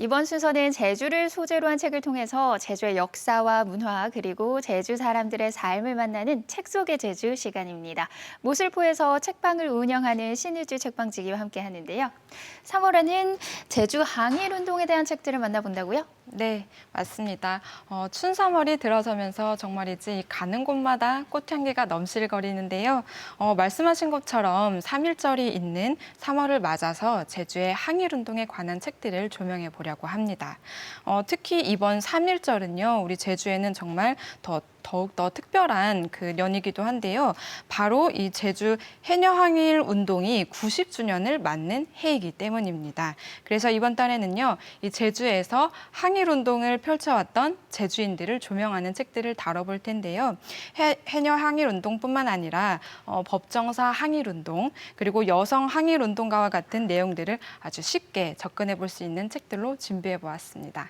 이번 순서는 제주를 소재로 한 책을 통해서 제주의 역사와 문화 그리고 제주 사람들의 삶을 만나는 책 속의 제주 시간입니다. 모슬포에서 책방을 운영하는 신의주 책방지기와 함께 하는데요. 3월에는 제주 항일 운동에 대한 책들을 만나본다고요? 네, 맞습니다. 어, 춘삼월이 들어서면서 정말이지 가는 곳마다 꽃향기가 넘실거리는데요. 어, 말씀하신 것처럼 삼일절이 있는 3월을 맞아서 제주의 항일 운동에 관한 책들을 조명해 보려 고 합니다. 어, 특히 이번 삼일절은요 우리 제주에는 정말 더 더욱더 특별한 그 년이기도 한데요. 바로 이 제주 해녀항일 운동이 90주년을 맞는 해이기 때문입니다. 그래서 이번 달에는요, 이 제주에서 항일 운동을 펼쳐왔던 제주인들을 조명하는 책들을 다뤄볼 텐데요. 해, 해녀 항일 운동뿐만 아니라 어, 법정사 항일 운동 그리고 여성 항일 운동가와 같은 내용들을 아주 쉽게 접근해 볼 수 있는 책들로 준비해 보았습니다.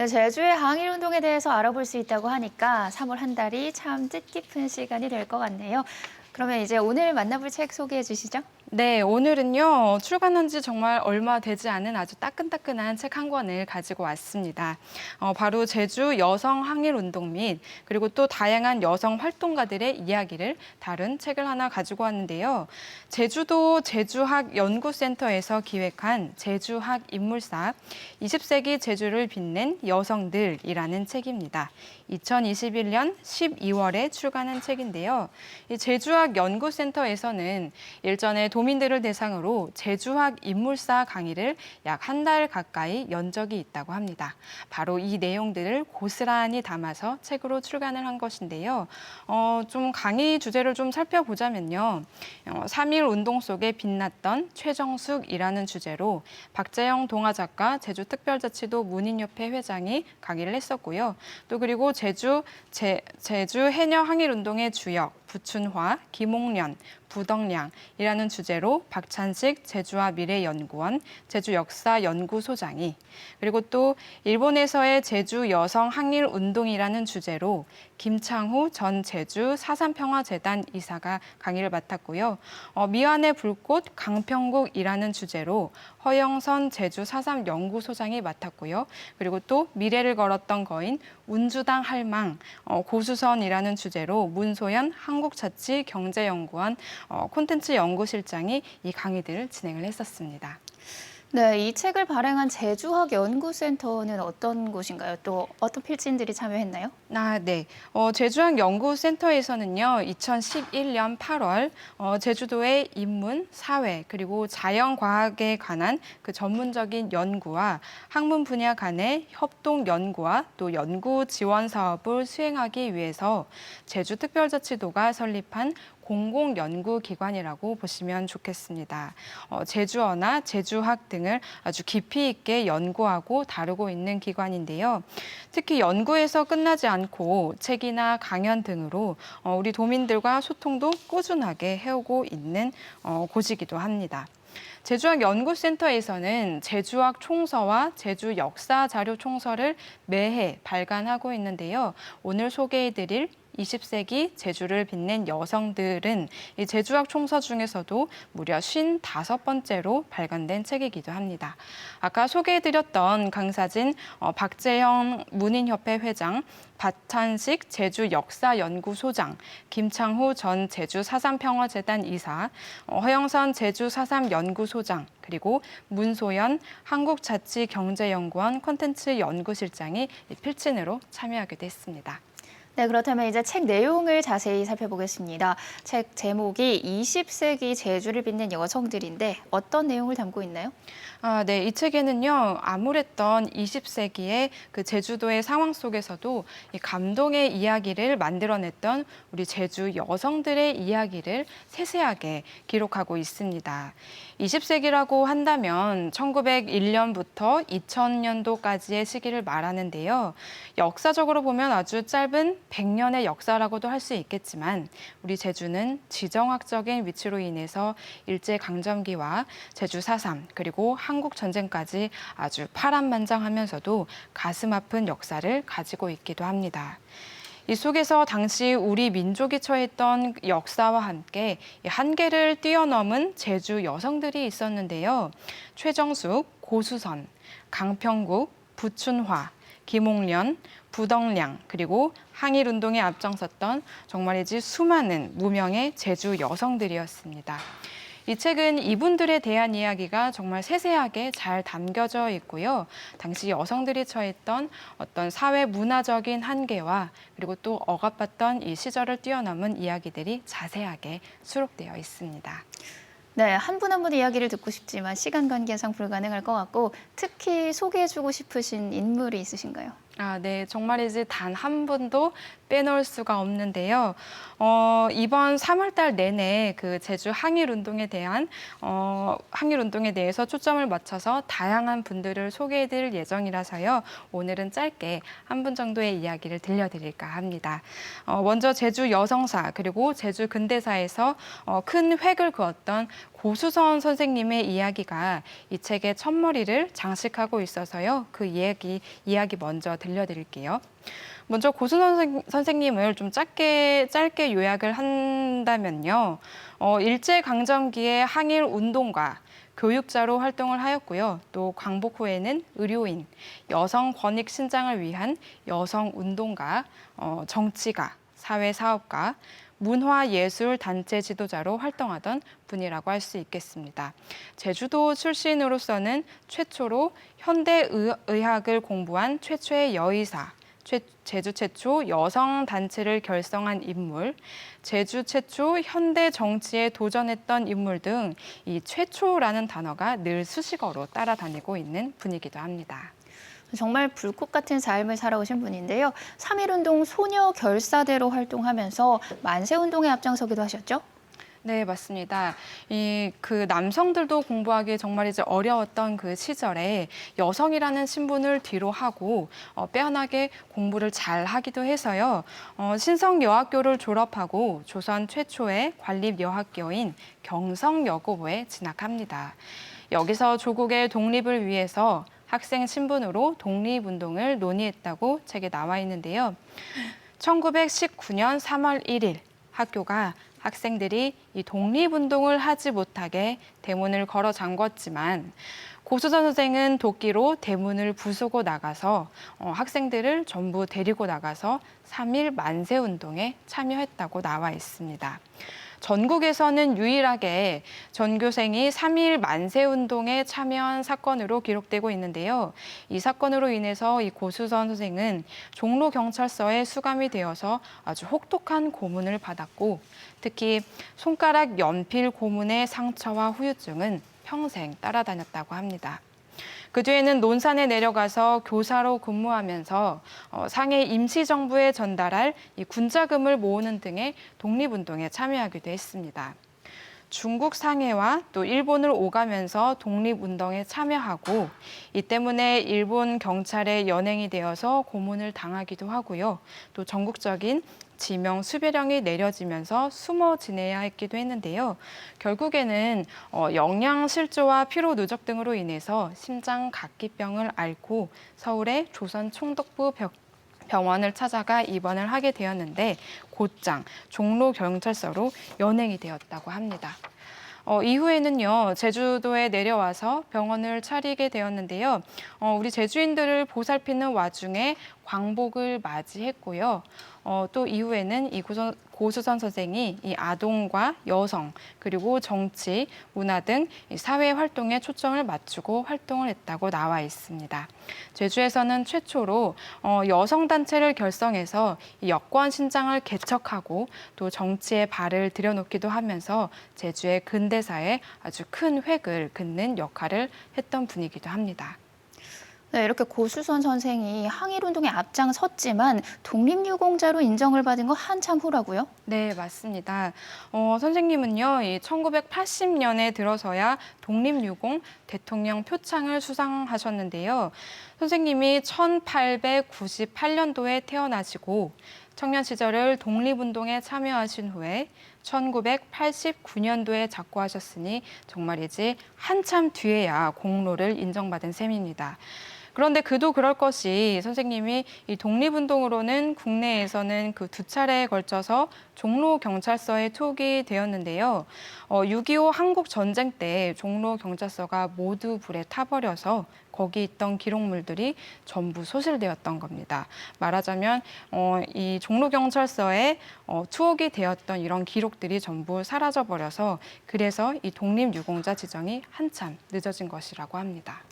네, 제주의 항일 운동에 대해서 알아볼 수 있다고 하니까 3월 한 달이 참 뜻깊은 시간이 될 것 같네요. 그러면 이제 오늘 만나볼 책 소개해 주시죠. 네, 오늘은요, 출간한 지 정말 얼마 되지 않은 아주 따끈따끈한 책 한 권을 가지고 왔습니다. 어, 바로 제주 여성 항일 운동 및 그리고 또 다양한 여성 활동가들의 이야기를 다룬 책을 하나 가지고 왔는데요. 제주도 제주학 연구센터에서 기획한 제주학 인물사 20세기 제주를 빛낸 여성들이라는 책입니다. 2021년 12월에 출간한 책인데요. 이 제주학 연구센터에서는 일전에 도민들을 대상으로 제주학 인물사 강의를 약 한 달 가까이 연 적이 있다고 합니다. 바로 이 내용들을 고스란히 담아서 책으로 출간을 한 것인데요. 어, 좀 강의 주제를 좀 살펴보자면요. 어, 3.1 운동 속에 빛났던 최정숙이라는 주제로 박재영 동화 작가 제주특별자치도 문인협회 회장이 강의를 했었고요. 또 그리고 제주 제, 제주 해녀 항일 운동의 주역 부춘화, 김옥련, 부덕량이라는 주제로 박찬식 제주와 미래연구원 제주역사연구소장이 그리고 또 일본에서의 제주 여성 항일 운동이라는 주제로 김창후 전 제주 사삼평화재단 이사가 강의를 맡았고요. 어, 미안의 불꽃 강평국이라는 주제로 허영선 제주 사삼 연구소장이 맡았고요. 그리고 또 미래를 걸었던 거인 운주당 할망 어, 고수선이라는 주제로 문소연 한국자치경제연구원 어, 콘텐츠 연구실장이 이 강의들을 진행을 했었습니다. 네, 이 책을 발행한 제주학 연구센터는 어떤 곳인가요? 또 어떤 필진들이 참여했나요? 아, 네. 어, 제주항 연구센터에서는요, 2011년 8월 어, 제주도의 인문, 사회 그리고 자연과학에 관한 그 전문적인 연구와 학문 분야 간의 협동 연구와 또 연구 지원 사업을 수행하기 위해서 제주특별자치도가 설립한 공공연구기관이라고 보시면 좋겠습니다. 어, 제주어나 제주학 등을 아주 깊이 있게 연구하고 다루고 있는 기관인데요. 특히 연구에서 끝나지 않고 책이나 강연 등으로 어, 우리 도민들과 소통도 꾸준하게 해오고 있는 어, 곳이기도 합니다. 제주학 연구센터에서는 제주학 총서와 제주 역사 자료 총서를 매해 발간하고 있는데요. 오늘 소개해드릴 20세기 제주를 빛낸 여성들은 이 제주학 총서 중에서도 무려 55번째로 발간된 책이기도 합니다. 아까 소개해드렸던 강사진 어, 박재형 문인협회 회장, 박찬식 제주 역사연구소장, 김창후 전 제주 사삼평화재단 이사, 어, 허영선 제주 사삼연구소장, 그리고 문소연 한국자치경제연구원 콘텐츠 연구실장이 이 필진으로 참여하기도 했습니다. 네, 그렇다면 이제 책 내용을 자세히 살펴보겠습니다. 책 제목이 20세기 제주를 빛낸 여성들인데 어떤 내용을 담고 있나요? 아, 네. 이 책에는요, 암울했던 20세기의 그 제주도의 상황 속에서도 이 감동의 이야기를 만들어냈던 우리 제주 여성들의 이야기를 세세하게 기록하고 있습니다. 20세기라고 한다면 1901년부터 2000년도까지의 시기를 말하는데요. 역사적으로 보면 아주 짧은 100년의 역사라고도 할 수 있겠지만 우리 제주는 지정학적인 위치로 인해서 일제 강점기와 제주 4.3 그리고 한국 전쟁까지 아주 파란만장하면서도 가슴 아픈 역사를 가지고 있기도 합니다. 이 속에서 당시 우리 민족이 처했던 역사와 함께 이 한계를 뛰어넘은 제주 여성들이 있었는데요. 최정숙, 고수선, 강평국, 부춘화, 김옥련, 부덕량 그리고 항일 운동에 앞장섰던 정말이지 수많은 무명의 제주 여성들이었습니다. 이 책은 이분들에 대한 이야기가 정말 세세하게 잘 담겨져 있고요. 당시 여성들이 처했던 어떤 사회 문화적인 한계와 그리고 또 억압받던 이 시절을 뛰어넘은 이야기들이 자세하게 수록되어 있습니다. 네, 한 분 한 분의 이야기를 듣고 싶지만 시간 관계상 불가능할 것 같고 특히 소개해주고 싶으신 인물이 있으신가요? 아, 네. 정말이지 단한 분도 빼놓을 수가 없는데요. 어, 이번 3월 달 내내 그 제주 항일 운동에 대한 어, 항일 운동에 대해서 초점을 맞춰서 다양한 분들을 소개해 드릴 예정이라서요. 오늘은 짧게 한 분 정도의 이야기를 들려드릴까 합니다. 어, 먼저 제주 여성사 그리고 제주 근대사에서 어, 큰 획을 그었던 고수선 선생님의 이야기가 이 책의 첫머리를 장식하고 있어서요. 그 이야기 이야기 먼저 들려드릴게요. 먼저 고수선 선생- 선생 님을 좀 짧게 짧게 요약을 한다면요. 어, 일제 강점기의 항일 운동가 교육자로 활동을 하였고요. 또 광복 후에는 의료인, 여성 권익 신장을 위한 여성 운동가, 어, 정치가, 사회 사업가, 문화 예술 단체 지도자로 활동하던 분이라고 할 수 있겠습니다. 제주도 출신으로서는 최초로 현대 의- 의학을 공부한 최초의 여의사, 최- 제주 최초 여성 단체를 결성한 인물, 제주 최초 현대 정치에 도전했던 인물 등 이 최초라는 단어가 늘 수식어로 따라다니고 있는 분이기도 합니다. 정말 불꽃 같은 삶을 살아오신 분인데요. 3.1운동 소녀 결사대로 활동하면서 만세운동에 앞장서기도 하셨죠? 네, 맞습니다. 이 그 남성들도 공부하기 정말 이제 어려웠던 그 시절에 여성이라는 신분을 뒤로 하고 어, 빼어나게 공부를 잘 하기도 해서요. 어, 신성 여학교를 졸업하고 조선 최초의 관립 여학교인 경성 여고부에 진학합니다. 여기서 조국의 독립을 위해서 학생 신분으로 독립운동을 논의했다고 책에 나와 있는데요. 1919년 3월 1일 학교가 학생들이 이 독립운동을 하지 못하게 대문을 걸어 잠궜지만 고수선 선생은 도끼로 대문을 부수고 나가서 어, 학생들을 전부 데리고 나가서 3일 만세 운동에 참여했다고 나와 있습니다. 전국에서는 유일하게 전교생이 3일 만세 운동에 참여한 사건으로 기록되고 있는데요. 이 사건으로 인해서 이 고수선 선생은 종로 경찰서에 수감이 되어서 아주 혹독한 고문을 받았고 특히 손가락 연필 고문의 상처와 후유증은 평생 따라다녔다고 합니다. 그 뒤에는 논산에 내려가서 교사로 근무하면서 어, 상해 임시정부에 전달할 이 군자금을 모으는 등의 독립운동에 참여하기도 했습니다. 중국 상해와 또 일본을 오가면서 독립운동에 참여하고 이 때문에 일본 경찰에 연행이 되어서 고문을 당하기도 하고요. 또 전국적인 지명 수배령이 내려지면서 숨어 지내야 했기도 했는데요. 결국에는 어, 영양 실조와 피로 누적 등으로 인해서 심장 각기병을 앓고 서울의 조선 총독부 병- 병원을 찾아가 입원을 하게 되었는데 곧장 종로 경찰서로 연행이 되었다고 합니다. 어, 이후에는요 제주도에 내려와서 병원을 차리게 되었는데요. 어, 우리 제주인들을 보살피는 와중에 광복을 맞이했고요. 어, 또 이후에는 이 고선, 고수선 선생이 이 아동과 여성 그리고 정치, 문화 등이 사회 활동에 초점을 맞추고 활동을 했다고 나와 있습니다. 제주에서는 최초로 어, 여성 단체를 결성해서 이 여권 신장을 개척하고 또 정치에 발을 들여놓기도 하면서 제주의 근대사에 아주 큰 획을 긋는 역할을 했던 분이기도 합니다. 네, 이렇게 고수선 선생이 항일 운동에 앞장섰지만 독립유공자로 인정을 받은 건 한참 후라고요? 네, 맞습니다. 어, 선생님은요, 이 1980년에 들어서야 독립유공 대통령 표창을 수상하셨는데요. 선생님이 1898년도에 태어나시고 청년 시절을 독립운동에 참여하신 후에 1989년도에 작고하셨으니 정말이지 한참 뒤에야 공로를 인정받은 셈입니다. 그런데 그도 그럴 것이 선생님이 이 독립운동으로는 국내에서는 그 두 차례에 걸쳐서 종로 경찰서에 투옥이 되었는데요. 어, 6.25 한국 전쟁 때 종로 경찰서가 모두 불에 타버려서 거기 있던 기록물들이 전부 소실되었던 겁니다. 말하자면 어, 이 종로 경찰서에 어, 투옥이 되었던 이런 기록들이 전부 사라져 버려서 그래서 이 독립 유공자 지정이 한참 늦어진 것이라고 합니다.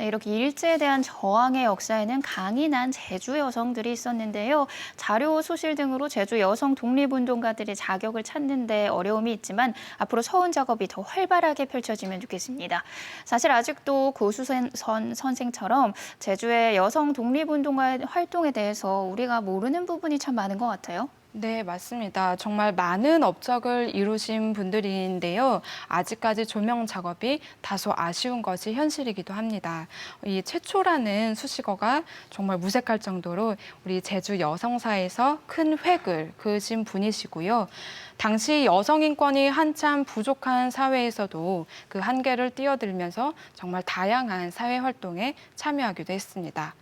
네, 이렇게 일제에 대한 저항의 역사에는 강인한 제주 여성들이 있었는데요. 자료 소실 등으로 제주 여성 독립운동가들의 자격을 찾는 데 어려움이 있지만 앞으로 서운 작업이 더 활발하게 펼쳐지면 좋겠습니다. 사실 아직도 고수선 선- 선생처럼 제주의 여성 독립운동가 활동에 대해서 우리가 모르는 부분이 참 많은 것 같아요. 네, 맞습니다. 정말 많은 업적을 이루신 분들인데요. 아직까지 조명 작업이 다소 아쉬운 것이 현실이기도 합니다. 이 최초라는 수식어가 정말 무색할 정도로 우리 제주 여성사에서 큰 획을 그으신 분이시고요. 당시 여성 인권이 한참 부족한 사회에서도 그 한계를 뛰어들면서 정말 다양한 사회 활동에 참여하기도 했습니다.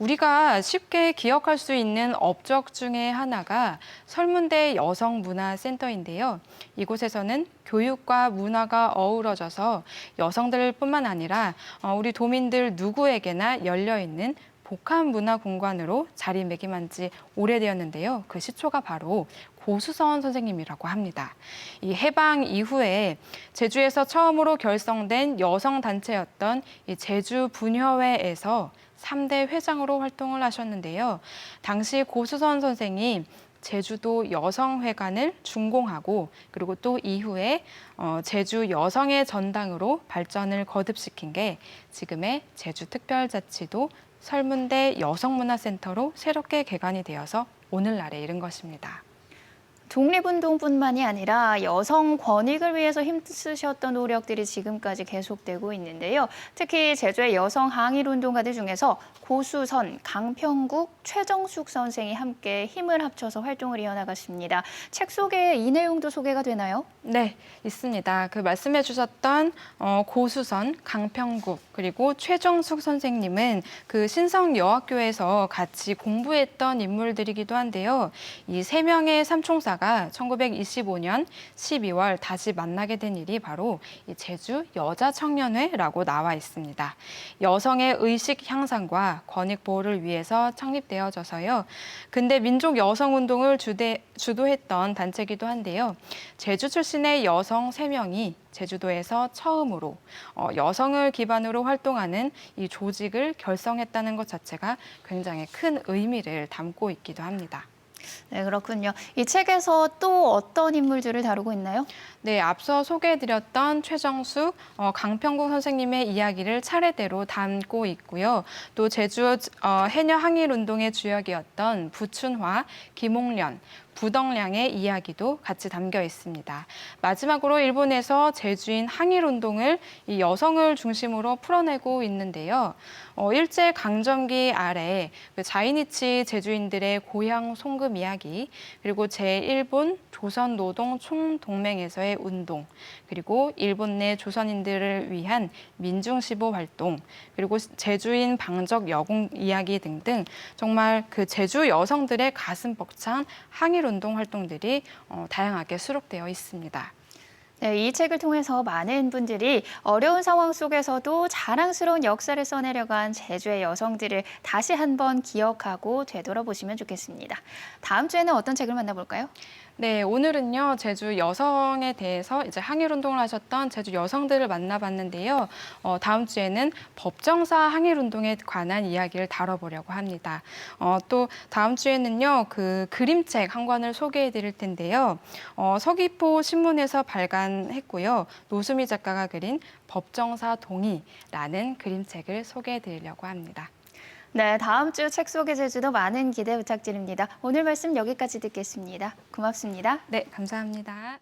우리가 쉽게 기억할 수 있는 업적 중에 하나가 설문대 여성문화센터인데요. 이곳에서는 교육과 문화가 어우러져서 여성들뿐만 아니라 어, 우리 도민들 누구에게나 열려 있는 복합 문화 공간으로 자리매김한 지 오래되었는데요. 그 시초가 바로 고수선 선생님이라고 합니다. 이 해방 이후에 제주에서 처음으로 결성된 여성 단체였던 이 제주 분협회에서 3대 회장으로 활동을 하셨는데요. 당시 고수선 선생이 제주도 여성회관을 준공하고 그리고 또 이후에 어, 제주 여성의 전당으로 발전을 거듭시킨 게 지금의 제주특별자치도 설문대 여성문화센터로 새롭게 개관이 되어서 오늘날에 이른 것입니다. 독립운동뿐만이 아니라 여성 권익을 위해서 힘쓰셨던 노력들이 지금까지 계속되고 있는데요. 특히 제주의 여성 항일 운동가들 중에서 고수선, 강평국, 최정숙 선생이 함께 힘을 합쳐서 활동을 이어나갔습니다. 책 속에 이 내용도 소개가 되나요? 네, 있습니다. 그 말씀해 주셨던 어, 고수선, 강평국, 그리고 최정숙 선생님은 그 신성여학교에서 같이 공부했던 인물들이기도 한데요. 이 세 명의 삼총사가 1925년 12월 다시 만나게 된 일이 바로 이 제주 여자청년회라고 나와 있습니다. 여성의 의식 향상과 권익 보호를 위해서 창립되어져서요. 근대 민족 여성 운동을 주대, 주도했던 단체이기도 한데요. 제주 출신의 여성 세명이 제주도에서 처음으로 어, 여성을 기반으로 활동하는 이 조직을 결성했다는 것 자체가 굉장히 큰 의미를 담고 있기도 합니다. 네, 그렇군요. 이 책에서 또 어떤 인물들을 다루고 있나요? 네, 앞서 소개해드렸던 최정숙, 어, 강평국 선생님의 이야기를 차례대로 담고 있고요. 또 제주 어, 해녀 항일 운동의 주역이었던 부춘화, 김홍련, 부덕량의 이야기도 같이 담겨 있습니다. 마지막으로 일본에서 제주인 항일 운동을 이 여성을 중심으로 풀어내고 있는데요. 어, 일제 강점기 아래 그 자이니치 제주인들의 고향 송금 이야기 그리고 제1본 조선 노동 총동맹에서의 운동 그리고 일본 내 조선인들을 위한 민중시보 활동 그리고 제주인 방적 여공 이야기 등등 정말 그 제주 여성들의 가슴 벅찬 항일 운동 활동들이 어, 다양하게 수록되어 있습니다. 네, 이 책을 통해서 많은 분들이 어려운 상황 속에서도 자랑스러운 역사를 써내려간 제주의 여성들을 다시 한번 기억하고 되돌아보시면 좋겠습니다. 다음 주에는 어떤 책을 만나볼까요? 네, 오늘은요, 제주 여성에 대해서 이제 항일 운동을 하셨던 제주 여성들을 만나봤는데요. 어, 다음 주에는 법정사 항일 운동에 관한 이야기를 다뤄보려고 합니다. 어, 또 다음 주에는요, 그 그림책 한 권을 소개해 드릴 텐데요. 어, 서귀포 신문에서 발간했고요. 노수미 작가가 그린 법정사 동의라는 그림책을 소개해 드리려고 합니다. 네, 다음 주 책 속의 제주도 많은 기대 부탁드립니다. 오늘 말씀 여기까지 듣겠습니다. 고맙습니다. 네, 감사합니다.